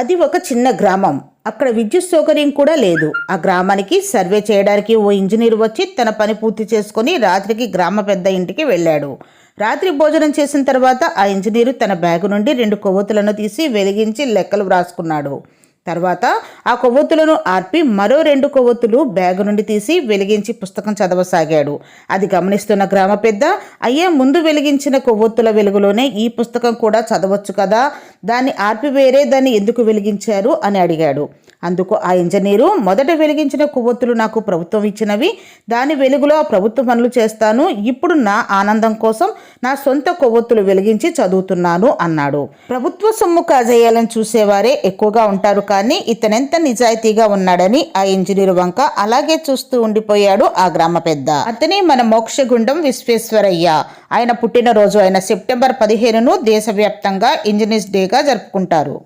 అది ఒక చిన్న గ్రామం. అక్కడ విద్యుత్ సౌకర్యం కూడా లేదు. ఆ గ్రామానికి సర్వే చేయడానికి ఓ ఇంజనీర్ వచ్చి తన పని పూర్తి చేసుకుని రాత్రికి గ్రామ పెద్ద ఇంటికి వెళ్ళాడు. రాత్రి భోజనం చేసిన తర్వాత ఆ ఇంజనీరు తన బ్యాగు నుండి రెండు కొవ్వొత్తులను తీసి వెలిగించి లెక్కలు వ్రాసుకున్నాడు. తర్వాత ఆ కొవ్వొత్తులను ఆర్పి మరో రెండు కొవ్వొత్తులు బ్యాగు నుండి తీసి వెలిగించి పుస్తకం చదవసాగాడు. అది గమనిస్తున్న గ్రామ పెద్ద అయ్యా ముందు వెలిగించిన కొవ్వొత్తుల వెలుగులోనే ఈ పుస్తకం కూడా చదవచ్చు కదా? దాన్ని ఆర్పివేరే దాన్ని ఎందుకు వెలిగించారు? అని అడిగాడు. అందుకు ఆ ఇంజనీరు మొదట వెలిగించిన కొవ్వొత్తులు నాకు ప్రభుత్వం ఇచ్చినవి. దాని వెలుగులో ప్రభుత్వ పనులు చేస్తాను. ఇప్పుడు నా ఆనందం కోసం నా సొంత కొవ్వొత్తులు వెలిగించి చదువుతున్నాను అన్నాడు. ప్రభుత్వ సొమ్ము కాజేయాలని చూసేవారే ఎక్కువగా ఉంటారు కానీ ఇతనెంత నిజాయితీగా ఉన్నాడని ఆ ఇంజనీరు వంక అలాగే చూస్తూ ఉండిపోయాడు ఆ గ్రామ పెద్ద. అతనే మన మోక్షగుండం విశ్వేశ్వరయ్య. ఆయన పుట్టినరోజు అయిన సెప్టెంబర్ పదిహేనును దేశవ్యాప్తంగా ఇంజనీర్స్ డేగా జరుపుకుంటారు.